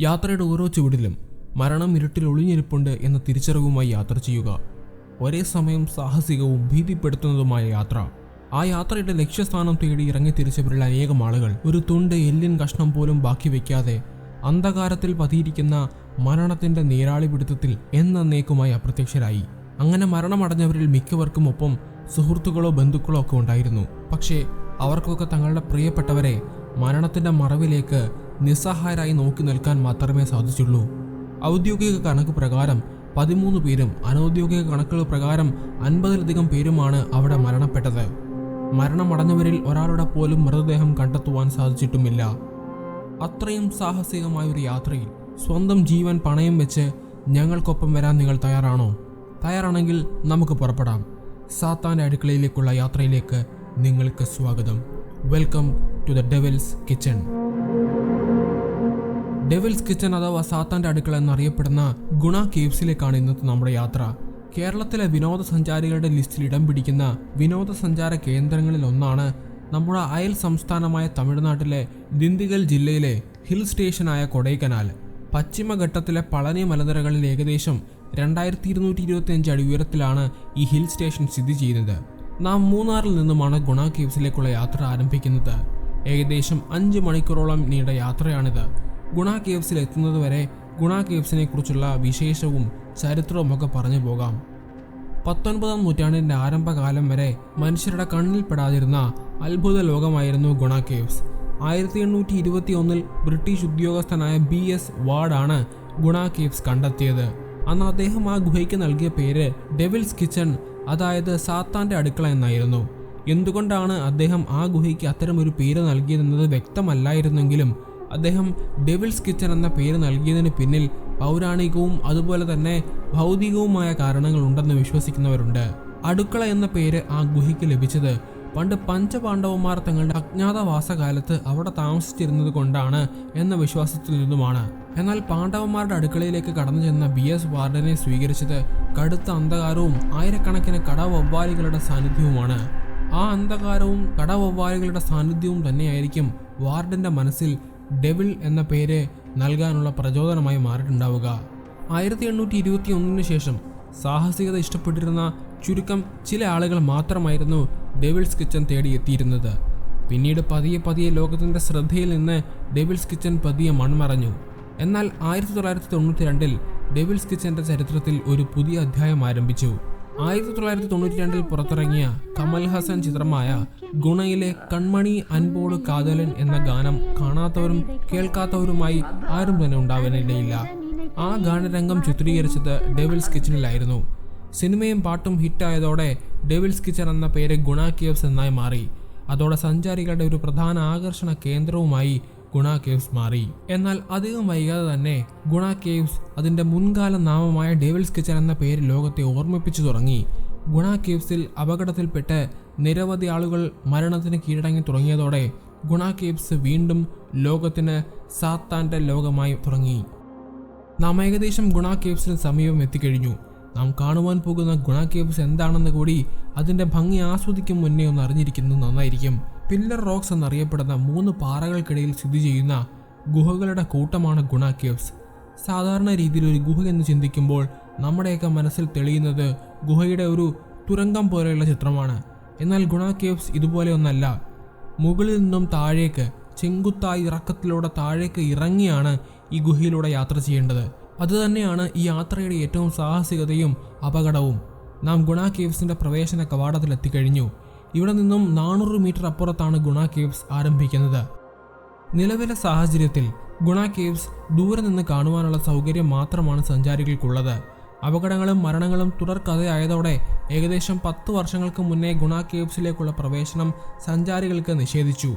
യാത്രയുടെ ഓരോ ചുവടിലും മരണം ഇരുട്ടിൽ ഒളിഞ്ഞിരിപ്പുണ്ട് എന്ന തിരിച്ചറിവുമായി യാത്ര ചെയ്യുക. ഒരേ സമയം സാഹസികവും ഭീതിപ്പെടുത്തുന്നതുമായ യാത്ര. ആ യാത്രയുടെ ലക്ഷ്യസ്ഥാനം തേടി ഇറങ്ങി തിരിച്ചവരിൽ അനേകം ആളുകൾ. ഒരു തുണ്ട് എല്ലിൻ കഷ്ണം പോലും ബാക്കി വയ്ക്കാതെ അന്ധകാരത്തിൽ പതിയിരിക്കുന്ന മരണത്തിന്റെ നീരാളി പിടുത്തത്തിൽ എന്നേക്കുമായി അപ്രത്യക്ഷരായി. അങ്ങനെ മരണമടഞ്ഞവരിൽ മിക്കവർക്കും ഒപ്പം സുഹൃത്തുക്കളോ ബന്ധുക്കളോ ഒക്കെ ഉണ്ടായിരുന്നു. പക്ഷേ അവർക്കൊക്കെ തങ്ങളുടെ പ്രിയപ്പെട്ടവരെ മരണത്തിന്റെ മറവിലേക്ക് നിസ്സഹായരായി നോക്കി നിൽക്കാൻ മാത്രമേ സാധിച്ചുള്ളൂ. ഔദ്യോഗിക കണക്ക് പ്രകാരം പതിമൂന്ന് പേരും അനൗദ്യോഗിക കണക്കുകൾ പ്രകാരം അൻപതിലധികം പേരുമാണ് അവിടെ മരണപ്പെട്ടത്. മരണമടഞ്ഞവരിൽ ഒരാളുടെ പോലും മൃതദേഹം കണ്ടെത്തുവാൻ സാധിച്ചിട്ടുമില്ല. അത്രയും സാഹസികമായ ഒരു യാത്രയിൽ സ്വന്തം ജീവൻ പണയം വെച്ച് ഞങ്ങൾക്കൊപ്പം വരാൻ നിങ്ങൾ തയ്യാറാണോ? തയ്യാറാണെങ്കിൽ നമുക്ക് പുറപ്പെടാം. സാത്താന്റെ അടുക്കളയിലേക്കുള്ള യാത്രയിലേക്ക് നിങ്ങൾക്ക് സ്വാഗതം. Welcome to the devil's kitchen. Devil's kitchen അഥവാ സാത്താന്റെ അടുക്കള എന്നറിയപ്പെടുന്ന ഗുണ കേവ്സിലേക്കാണ് ഇന്നത്തെ നമ്മുടെ യാത്ര. കേരളത്തിലെ വിനോദസഞ്ചാരികളുടെ ലിസ്റ്റിൽ ഇടം പിടിക്കുന്ന വിനോദസഞ്ചാര കേന്ദ്രങ്ങളിൽ ഒന്നാണ് നമ്മുടെ അയൽ സംസ്ഥാനമായ തമിഴ്നാട്ടിലെ ദിണ്ടിഗൽ ജില്ലയിലെ ഹിൽ സ്റ്റേഷനായ കൊടൈക്കനാൽ. പശ്ചിമഘട്ടത്തിലെ പളനി മലനിരകളിൽ ഏകദേശം രണ്ടായിരത്തി ഇരുന്നൂറ്റി ഇരുപത്തി അഞ്ച് അടി ഉയരത്തിലാണ് ഈ ഹിൽ സ്റ്റേഷൻ സ്ഥിതി ചെയ്യുന്നത്. നാം മൂന്നാറിൽ നിന്നുമാണ് ഗുണ കേവ്സിലേക്കുള്ള യാത്ര ആരംഭിക്കുന്നത്. ഏകദേശം അഞ്ച് മണിക്കൂറോളം നീണ്ട യാത്രയാണിത്. ഗുണ കേവ്സിൽ എത്തുന്നതുവരെ ഗുണ കേവ്സിനെ കുറിച്ചുള്ള വിശേഷവും ചരിത്രവും ഒക്കെ പറഞ്ഞു പോകാം. പത്തൊൻപതാം നൂറ്റാണ്ടിന്റെ ആരംഭകാലം വരെ മനുഷ്യരുടെ കണ്ണിൽപ്പെടാതിരുന്ന അത്ഭുത ലോകമായിരുന്നു ഗുണ കേവ്സ്. ആയിരത്തി എണ്ണൂറ്റി ഇരുപത്തി ഒന്നിൽ ബ്രിട്ടീഷ് ഉദ്യോഗസ്ഥനായ ബി എസ് വാർഡാണ് ഗുണ കേവ്സ് കണ്ടെത്തിയത്. അന്ന് അദ്ദേഹം ആ ഗുഹയ്ക്ക് നൽകിയ പേര് ഡെവിൽസ് കിച്ചൺ അതായത് സാത്താന്റെ അടുക്കള എന്നായിരുന്നു. എന്തുകൊണ്ടാണ് അദ്ദേഹം ആ ഗുഹയ്ക്ക് അത്തരമൊരു പേര് നൽകിയതെന്നത് വ്യക്തമല്ലായിരുന്നെങ്കിലും അദ്ദേഹം ഡെവിൾസ് കിച്ചൺ എന്ന പേര് നൽകിയതിന് പിന്നിൽ പൗരാണികവും അതുപോലെ തന്നെ ഭൗതികവുമായ കാരണങ്ങൾ ഉണ്ടെന്ന് വിശ്വസിക്കുന്നവരുണ്ട്. അടുക്കള എന്ന പേര് ആ ഗുഹയ്ക്ക് ലഭിച്ചത് പണ്ട് പഞ്ചപാണ്ഡവന്മാർ തങ്ങളുടെ അജ്ഞാതവാസകാലത്ത് അവിടെ താമസിച്ചിരുന്നത് കൊണ്ടാണ് എന്ന വിശ്വാസത്തിൽ നിന്നുമാണ്. എന്നാൽ പാണ്ഡവന്മാരുടെ അടുക്കളയിലേക്ക് കടന്നു ചെന്ന ബി എസ് വാർഡനെ സ്വീകരിച്ചത് കടുത്ത അന്ധകാരവും ആയിരക്കണക്കിന് കടവവ്വാലികളുടെ സാന്നിധ്യവുമാണ്. ആ അന്ധകാരവും കടവവ്വാലികളുടെ സാന്നിധ്യവും തന്നെയായിരിക്കും വാർഡന്റെ മനസ്സിൽ ഡെവിൾ എന്ന പേര് നൽകാനുള്ള പ്രചോദനമായി മാറിയിട്ടുണ്ടാവുക. ആയിരത്തി എണ്ണൂറ്റി ഇരുപത്തി ഒന്നിന് ശേഷം സാഹസികത ഇഷ്ടപ്പെട്ടിരുന്ന ചുരുക്കം ചില ആളുകൾ മാത്രമായിരുന്നു ഡെവിൾസ് കിച്ചൺ തേടി എത്തിയിരുന്നത് പിന്നീട് പതിയെ പതിയെ ലോകത്തിന്റെ ശ്രദ്ധയിൽ നിന്ന് ഡെവിൾസ് കിച്ചൺ പതിയെ മൺമറഞ്ഞു. എന്നാൽ ആയിരത്തി തൊള്ളായിരത്തി തൊണ്ണൂറ്റി രണ്ടിൽ ഡെവിൾസ് കിച്ചന്റെ ചരിത്രത്തിൽ ഒരു പുതിയ അധ്യായം ആരംഭിച്ചു. ആയിരത്തി തൊള്ളായിരത്തി തൊണ്ണൂറ്റി രണ്ടിൽ പുറത്തിറങ്ങിയ കമൽ ഹസൻ ചിത്രമായ ഗുണയിലെ കൺമണി അൻപോട് കാതലൻ എന്ന ഗാനം കാണാത്തവരും കേൾക്കാത്തവരുമായി ആരും തന്നെ ഉണ്ടാവാനിടയില്ല ആ ഗാനരംഗം ചിത്രീകരിച്ചത് ഡെവിൾസ് കിച്ചണിലായിരുന്നു. സിനിമയും പാട്ടും ഹിറ്റായതോടെ ഡെവിൾസ് കിച്ചൺ എന്ന പേര് ഗുണ കേവ്സ് എന്നായി മാറി. അതോടെ സഞ്ചാരികളുടെ ഒരു പ്രധാന ആകർഷണ കേന്ദ്രവുമായി ഗുണ കേവ്സ് മാറി. എന്നാൽ അധികം വൈകാതെ തന്നെ ഗുണ കേവ്സ് അതിന്റെ മുൻകാല നാമമായ ഡേവിൾസ് കിച്ചൺ എന്ന പേര് ലോകത്തെ ഓർമ്മിപ്പിച്ചു തുടങ്ങി. ഗുണ കേവ്സിൽ അപകടത്തിൽപ്പെട്ട് നിരവധി ആളുകൾ മരണത്തിന് കീഴടങ്ങി തുടങ്ങിയതോടെ ഗുണ കേവ്സ് വീണ്ടും ലോകത്തിന് സാത്താന്റെ ലോകമായി തുടങ്ങി. നാം ഏകദേശം ഗുണ കേവ്സിന് സമീപം എത്തിക്കഴിഞ്ഞു. നാം കാണുവാൻ പോകുന്ന ഗുണ കേവ്സ് എന്താണെന്ന് കൂടി അതിന്റെ ഭംഗി ആസ്വദിക്കും മുന്നേ ഒന്ന് അറിഞ്ഞിരിക്കുന്നത് നന്നായിരിക്കും. പില്ലർ റോക്സ് എന്നറിയപ്പെടുന്ന മൂന്ന് പാറകൾക്കിടയിൽ സ്ഥിതി ചെയ്യുന്ന ഗുഹകളുടെ കൂട്ടമാണ് ഗുണ കേവ്സ്. സാധാരണ രീതിയിൽ ഒരു ഗുഹ എന്ന് ചിന്തിക്കുമ്പോൾ നമ്മുടെയൊക്കെ മനസ്സിൽ തെളിയുന്നത് ഗുഹയുടെ ഒരു തുരങ്കം പോലെയുള്ള ചിത്രമാണ്. എന്നാൽ ഗുണ കേവ്സ് ഇതുപോലെ ഒന്നല്ല. മുകളിൽ നിന്നും താഴേക്ക് ചെങ്കുത്തായി ഇറക്കത്തിലൂടെ താഴേക്ക് ഇറങ്ങിയാണ് ഈ ഗുഹയിലൂടെ യാത്ര ചെയ്യേണ്ടത്. അതുതന്നെയാണ് ഈ യാത്രയുടെ ഏറ്റവും സാഹസികതയും അപകടവും. നാം ഗുണ കേവ്സിന്റെ പ്രവേശന കവാടത്തിൽ എത്തിക്കഴിഞ്ഞു ഇവിടെ നിന്നും നാനൂറ് മീറ്റർ അപ്പുറത്താണ് ഗുണ കേവ്സ് ആരംഭിക്കുന്നത്. നിലവിലെ സാഹചര്യത്തിൽ ഗുണ കേവ്സ് ദൂരെ നിന്ന് കാണുവാനുള്ള സൗകര്യം മാത്രമാണ് സഞ്ചാരികൾക്കുള്ളത്. അപകടങ്ങളും മരണങ്ങളും തുടർക്കഥയായതോടെ ഏകദേശം പത്ത് വർഷങ്ങൾക്ക് മുന്നേ ഗുണ കേവ്സിലേക്കുള്ള പ്രവേശനം സഞ്ചാരികൾക്ക് നിഷേധിച്ചു.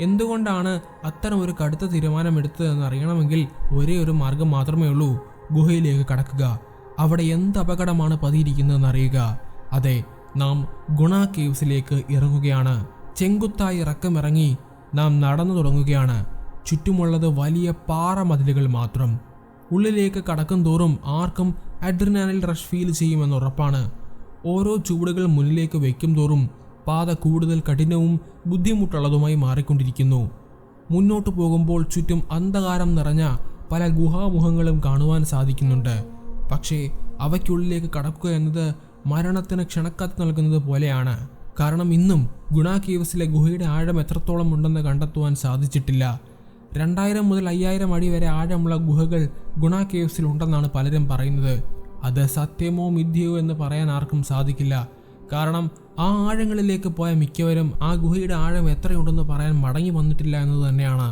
എന്തുകൊണ്ടാണ് അത്തരം ഒരു കടുത്ത തീരുമാനമെടുത്തതെന്ന് അറിയണമെങ്കിൽ ഒരേ ഒരു മാർഗം മാത്രമേ ഉള്ളൂ ഗുഹയിലേക്ക് കടക്കുക. അവിടെ എന്ത് അപകടമാണ് പതിയിരിക്കുന്നതെന്ന് അറിയുക. അതെ നാം ഗുണ കേവ്സിലേക്ക് ഇറങ്ങുകയാണ്. ചെങ്കുത്തായി ഇറക്കമിറങ്ങി നാം നടന്നു തുടങ്ങുകയാണ്. ചുറ്റുമുള്ളത് വലിയ പാറ മതിലുകൾ മാത്രം. ഉള്ളിലേക്ക് കടക്കും തോറും ആർക്കും അഡ്രിനാനിൽ റഷ് ഫീൽ ചെയ്യുമെന്ന് ഉറപ്പാണ്. ഓരോ ചുവടുകൾ മുന്നിലേക്ക് വയ്ക്കും തോറും പാത കൂടുതൽ കഠിനവും ബുദ്ധിമുട്ടുള്ളതുമായി മാറിക്കൊണ്ടിരിക്കുന്നു. മുന്നോട്ട് പോകുമ്പോൾ ചുറ്റും അന്ധകാരം നിറഞ്ഞ പല ഗുഹാമുഖങ്ങളും കാണുവാൻ സാധിക്കുന്നുണ്ട്. പക്ഷേ അവയ്ക്കുള്ളിലേക്ക് കടക്കുക എന്നത് മരണത്തിന് ക്ഷണക്കത്ത് നൽകുന്നത് പോലെയാണ്. കാരണം ഇന്നും ഗുണ കേവ്സിലെ ഗുഹയുടെ ആഴം എത്രത്തോളം ഉണ്ടെന്ന് കണ്ടെത്തുവാൻ സാധിച്ചിട്ടില്ല. രണ്ടായിരം മുതൽ അയ്യായിരം അടി വരെ ആഴമുള്ള ഗുഹകൾ ഗുണ കേവ്സിൽ ഉണ്ടെന്നാണ് പലരും പറയുന്നത്. അത് സത്യമോ മിഥ്യയോ എന്ന് പറയാൻ ആർക്കും സാധിക്കില്ല. കാരണം ആ ആഴങ്ങളിലേക്ക് പോയ മിക്കവരും ആ ഗുഹയുടെ ആഴം എത്രയുണ്ടെന്ന് പറയാൻ മടങ്ങി വന്നിട്ടില്ല എന്നത് തന്നെയാണ്.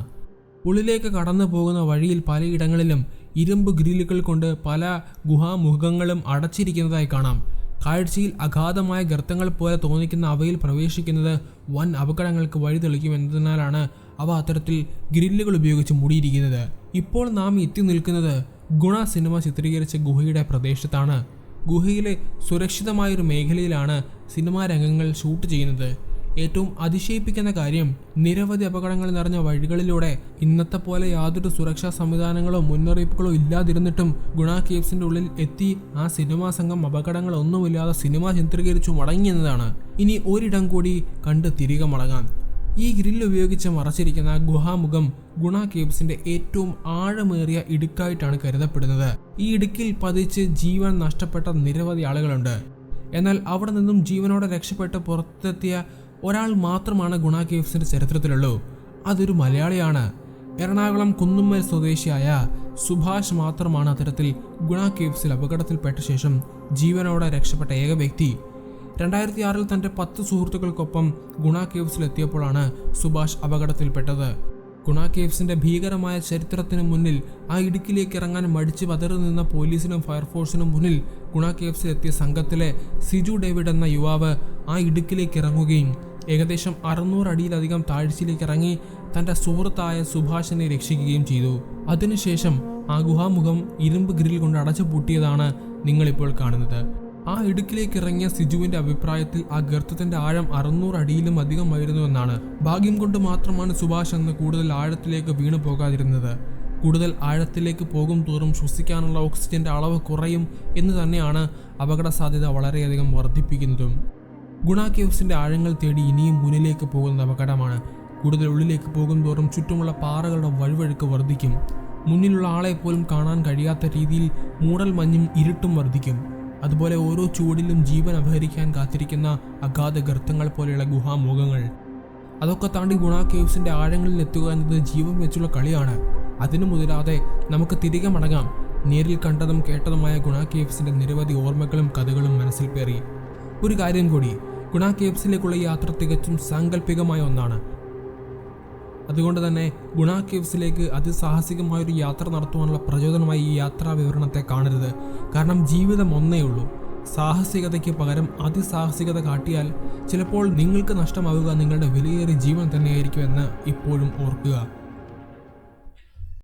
ഉള്ളിലേക്ക് കടന്നു പോകുന്ന വഴിയിൽ പലയിടങ്ങളിലും ഇരുമ്പ് ഗ്രില്ലുകൾ കൊണ്ട് പല ഗുഹാമുഖങ്ങളും അടച്ചിരിക്കുന്നതായി കാണാം. കാഴ്ചയിൽ അഗാധമായ ഗർത്തങ്ങൾ പോലെ തോന്നിക്കുന്ന അവയിൽ പ്രവേശിക്കുന്നത് വൻ അപകടങ്ങൾക്ക് വഴി തെളിക്കുമെന്നതിനാലാണ് അവ അത്തരത്തിൽ ഗ്രില്ലുകൾ ഉപയോഗിച്ച് മൂടിയിരിക്കുന്നത്. ഇപ്പോൾ നാം എത്തി നിൽക്കുന്നത് ഗുണ സിനിമ ചിത്രീകരിച്ച ഗുഹയുടെ പ്രദേശത്താണ്. ഗുഹയിലെ സുരക്ഷിതമായൊരു മേഖലയിലാണ് സിനിമാ രംഗങ്ങൾ ഷൂട്ട് ചെയ്യുന്നത്. ഏറ്റവും അതിശയിപ്പിക്കുന്ന കാര്യം നിരവധി അപകടങ്ങൾ നിറഞ്ഞ വഴികളിലൂടെ ഇന്നത്തെ പോലെ യാതൊരു സുരക്ഷാ സംവിധാനങ്ങളോ മുന്നറിയിപ്പുകളോ ഇല്ലാതിരുന്നിട്ടും ഗുണ കേവ്സിന്റെ ഉള്ളിൽ എത്തി ആ സിനിമാ സംഘം അപകടങ്ങളൊന്നുമില്ലാതെ സിനിമ ചിത്രീകരിച്ചു മടങ്ങിയെന്നതാണ് ഇനി ഒരിടം കൂടി കണ്ട് തിരികെ മടങ്ങാം. ഈ ഗ്രില്ല് ഉപയോഗിച്ച് മറച്ചിരിക്കുന്ന ഗുഹാമുഖം ഗുണ കേവ്സിന്റെ ഏറ്റവും ആഴമേറിയ ഇടുക്കായിട്ടാണ് കരുതപ്പെടുന്നത്. ഈ ഇടുക്കിൽ പതിച്ച് ജീവൻ നഷ്ടപ്പെട്ട നിരവധി ആളുകളുണ്ട്. എന്നാൽ അവിടെ നിന്നും ജീവനോടെ രക്ഷപ്പെട്ട് പുറത്തെത്തിയ ഒരാൾ മാത്രമാണ് ഗുണ കേവ്സിന്റെ ചരിത്രത്തിലുള്ളൂ. അതൊരു മലയാളിയാണ്. എറണാകുളം കുന്നുമ്മൽ സ്വദേശിയായ സുഭാഷ് മാത്രമാണ് അത്തരത്തിൽ ഗുണ കേവ്സിൽ അപകടത്തിൽപ്പെട്ട ശേഷം ജീവനോടെ രക്ഷപ്പെട്ട ഏക വ്യക്തി. രണ്ടായിരത്തി ആറിൽ തന്റെ പത്ത് സുഹൃത്തുക്കൾക്കൊപ്പം ഗുണ കേവ്സിലെത്തിയപ്പോഴാണ് സുഭാഷ് അപകടത്തിൽപ്പെട്ടത്. ഗുണ കേവ്സിന്റെ ഭീകരമായ ചരിത്രത്തിന് മുന്നിൽ ആ ഇടുക്കിലേക്ക് ഇറങ്ങാൻ മടിച്ച് പതറി നിന്ന പോലീസിനും ഫയർഫോഴ്സിനും മുന്നിൽ ഗുണ കേവ്സിലെത്തിയ സംഘത്തിലെ സിജു ഡേവിഡ് എന്ന യുവാവ് ആ ഇടുക്കിലേക്ക് ഇറങ്ങുകയും ഏകദേശം അറുന്നൂറ് അടിയിലധികം താഴ്ചയിലേക്ക് ഇറങ്ങി തന്റെ സുഹൃത്തായ സുഭാഷിനെ രക്ഷിക്കുകയും ചെയ്തു. അതിനുശേഷം ആ ഗുഹാമുഖം ഇരുമ്പ് ഗ്രിൽ കൊണ്ട് അടച്ചു പൂട്ടിയതാണ് നിങ്ങളിപ്പോൾ കാണുന്നത്. ആ ഇടുക്കിലേക്ക് ഇറങ്ങിയ സിജുവിന്റെ അഭിപ്രായത്തിൽ ആ ഗർത്തത്തിന്റെ ആഴം അറുന്നൂറ് അടിയിലും അധികമായിരുന്നുവെന്നാണ് ഭാഗ്യം കൊണ്ട് മാത്രമാണ് സുഭാഷ് അന്ന് കൂടുതൽ ആഴത്തിലേക്ക് വീണു പോകാതിരുന്നത്. കൂടുതൽ ആഴത്തിലേക്ക് പോകും തോറും ശ്വസിക്കാനുള്ള ഓക്സിജന്റെ അളവ് കുറയും എന്ന് തന്നെയാണ് അപകട സാധ്യത വളരെയധികം വർദ്ധിപ്പിക്കുന്നതും. ഗുണ കേവ്സിന്റെ ആഴങ്ങൾ തേടി ഇനിയും മുന്നിലേക്ക് പോകുന്ന അപകടമാണ്. കൂടുതൽ ഉള്ളിലേക്ക് പോകും തോറും ചുറ്റുമുള്ള പാറകളുടെ വഴുവഴുക്ക് വർദ്ധിക്കും. മുന്നിലുള്ള ആളെ പോലും കാണാൻ കഴിയാത്ത രീതിയിൽ മൂടൽ മഞ്ഞും ഇരുട്ടും വർദ്ധിക്കും. അതുപോലെ ഓരോ ചൂടിലും ജീവൻ അപഹരിക്കാൻ കാത്തിരിക്കുന്ന അഗാധ ഗർത്തങ്ങൾ പോലെയുള്ള ഗുഹാമുഖങ്ങൾ അതൊക്കെ താണ്ടി ഗുണ കേവ്സിന്റെ ആഴങ്ങളിൽ എത്തുക എന്നത് ജീവൻ വെച്ചുള്ള കളിയാണ്. അതിനു മുതലാതെ നമുക്ക് തിരികെ മടങ്ങാം. നേരിൽ കണ്ടതും കേട്ടതുമായ ഗുണ കേവ്സിന്റെ നിരവധി ഓർമ്മകളും കഥകളും മനസ്സിൽ പേറി. ഒരു കാര്യം കൂടി ഗുണ കേവ്സിലേക്കുള്ള യാത്ര തികച്ചും സാങ്കല്പികമായ ഒന്നാണ്. അതുകൊണ്ട് തന്നെ ഗുണ കേവ്സിലേക്ക് അതിസാഹസികമായൊരു യാത്ര നടത്തുവാനുള്ള പ്രചോദനമായി ഈ യാത്രാ വിവരണത്തെ കാണരുത്. കാരണം ജീവിതം ഒന്നേ ഉള്ളൂ. സാഹസികതയ്ക്ക് പകരം അതിസാഹസികത കാട്ടിയാൽ ചിലപ്പോൾ നിങ്ങൾക്ക് നഷ്ടമാവുക നിങ്ങളുടെ വിലയേറിയ ജീവൻ തന്നെയായിരിക്കുമെന്ന് ഇപ്പോഴും ഓർക്കുക.